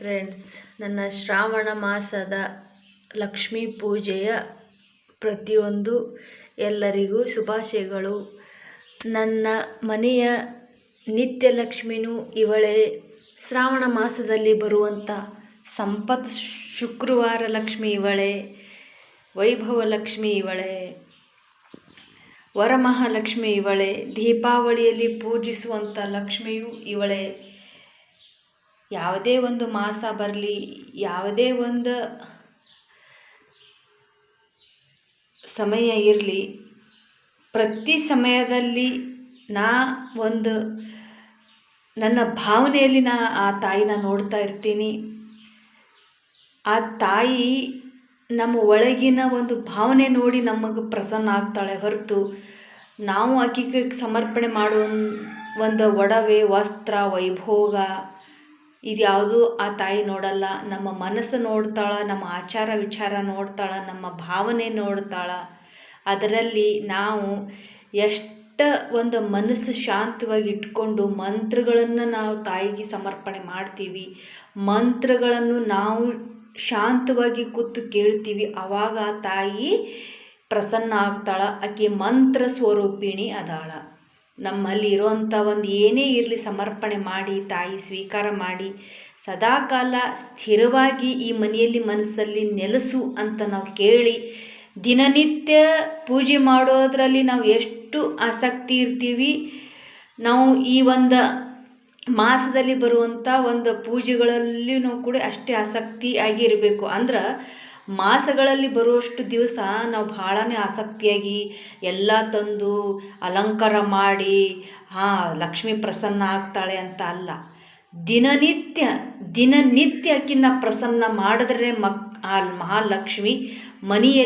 Friends ನನ್ನ ಶ್ರಾವಣ ಮಾಸದ ಲಕ್ಷ್ಮೀ ಪೂಜೆಯ ಪ್ರತಿಯೊಂದು ಎಲ್ಲರಿಗೂ ಶುಭಾಶಯಗಳು. ನನ್ನ ಮನೆಯ ನಿತ್ಯ ಲಕ್ಷ್ಮಿನೂ ಇವಳೇ. ಶ್ರಾವಣ ಮಾಸದಲ್ಲಿ ಬರುವಂಥ ಸಂಪತ್ ಶುಕ್ರವಾರ ಲಕ್ಷ್ಮಿ ಇವಳೇ. ವೈಭವ ಲಕ್ಷ್ಮಿ ಇವಳೇ. ವರಮಹಾಲಕ್ಷ್ಮಿ ಇವಳೇ. ದೀಪಾವಳಿಯಲ್ಲಿ ಪೂಜಿಸುವಂಥ ಲಕ್ಷ್ಮಿಯು ಇವಳೇ. ಯಾವುದೇ ಒಂದು ಮಾಸ ಬರಲಿ, ಯಾವುದೇ ಒಂದು ಸಮಯ ಇರಲಿ, ಪ್ರತಿ ಸಮಯದಲ್ಲಿ ನಾ ಒಂದು ನನ್ನ ಭಾವನೆಯಲ್ಲಿ ನಾ ಆ ತಾಯಿನ ನೋಡ್ತಾ ಇರ್ತೀನಿ. ಆ ತಾಯಿ ನಮ್ಮ ಒಳಗಿನ ಒಂದು ಭಾವನೆ ನೋಡಿ ನಮಗೆ ಪ್ರಸನ್ನ ಆಗ್ತಾಳೆ ಹೊರತು, ನಾವು ಆಕೆಗೆ ಸಮರ್ಪಣೆ ಮಾಡುವ ಒಂದು ಒಡವೆ, ವಸ್ತ್ರ, ವೈಭೋಗ ಇದ್ಯಾವುದು ಆ ತಾಯಿ ನೋಡಲ್ಲ, ನಮ್ಮ ಮನಸ್ಸು ನೋಡ್ತಾಳೆ, ನಮ್ಮ ಆಚಾರ ವಿಚಾರ ನೋಡ್ತಾಳೆ, ನಮ್ಮ ಭಾವನೆ ನೋಡ್ತಾಳೆ. ಅದರಲ್ಲಿ ನಾವು ಎಷ್ಟು ಒಂದು ಮನಸ್ಸು ಶಾಂತವಾಗಿ ಇಟ್ಕೊಂಡು ಮಂತ್ರಗಳನ್ನು ನಾವು ತಾಯಿಗೆ ಸಮರ್ಪಣೆ ಮಾಡ್ತೀವಿ, ಮಂತ್ರಗಳನ್ನು ನಾವು ಶಾಂತವಾಗಿ ಕೂತು ಕೇಳ್ತೀವಿ ಆವಾಗ ಆ ತಾಯಿ ಪ್ರಸನ್ನ ಆಗ್ತಾಳೆ, ಆಕೆ ಮಂತ್ರ ಸ್ವರೂಪಿಣಿ ಅದಾಳ. ನಮ್ಮಲ್ಲಿ ಇರುವಂಥ ಒಂದು ಏನೇ ಇರಲಿ ಸಮರ್ಪಣೆ ಮಾಡಿ, ತಾಯಿ ಸ್ವೀಕಾರ ಮಾಡಿ, ಸದಾಕಾಲ ಸ್ಥಿರವಾಗಿ ಈ ಮನೆಯಲ್ಲಿ ಮನಸ್ಸಲ್ಲಿ ನೆಲೆಸು ಅಂತ ನಾವು ಕೇಳಿ, ದಿನನಿತ್ಯ ಪೂಜೆ ಮಾಡೋದರಲ್ಲಿ ನಾವು ಎಷ್ಟು ಆಸಕ್ತಿ ಇರ್ತೀವಿ. ನಾವು ಈ ಒಂದು ಮಾಸದಲ್ಲಿ ಬರುವಂಥ ಒಂದು ಪೂಜೆಗಳಲ್ಲಿಯೂ ಕೂಡ ಅಷ್ಟೇ ಆಸಕ್ತಿ ಆಗಿ ಇರಬೇಕು ಅಂದ್ರೆ ಮಾಸಗಳಲ್ಲಿ ಬರುವಷ್ಟು ದಿವಸ ನಾವು ಭಾಳನೇ ಆಸಕ್ತಿಯಾಗಿ ಎಲ್ಲ ತಂದು ಅಲಂಕಾರ ಮಾಡಿ ಹಾಂ ಲಕ್ಷ್ಮಿ ಪ್ರಸನ್ನ ಆಗ್ತಾಳೆ ಅಂತ ಅಲ್ಲ. ದಿನನಿತ್ಯ ದಿನನಿತ್ಯ ಪ್ರಸನ್ನ ಮಾಡಿದ್ರೆ ಮಕ್, ಆ ಮಹಾಲಕ್ಷ್ಮಿ ಮನೆಯಲ್ಲಿ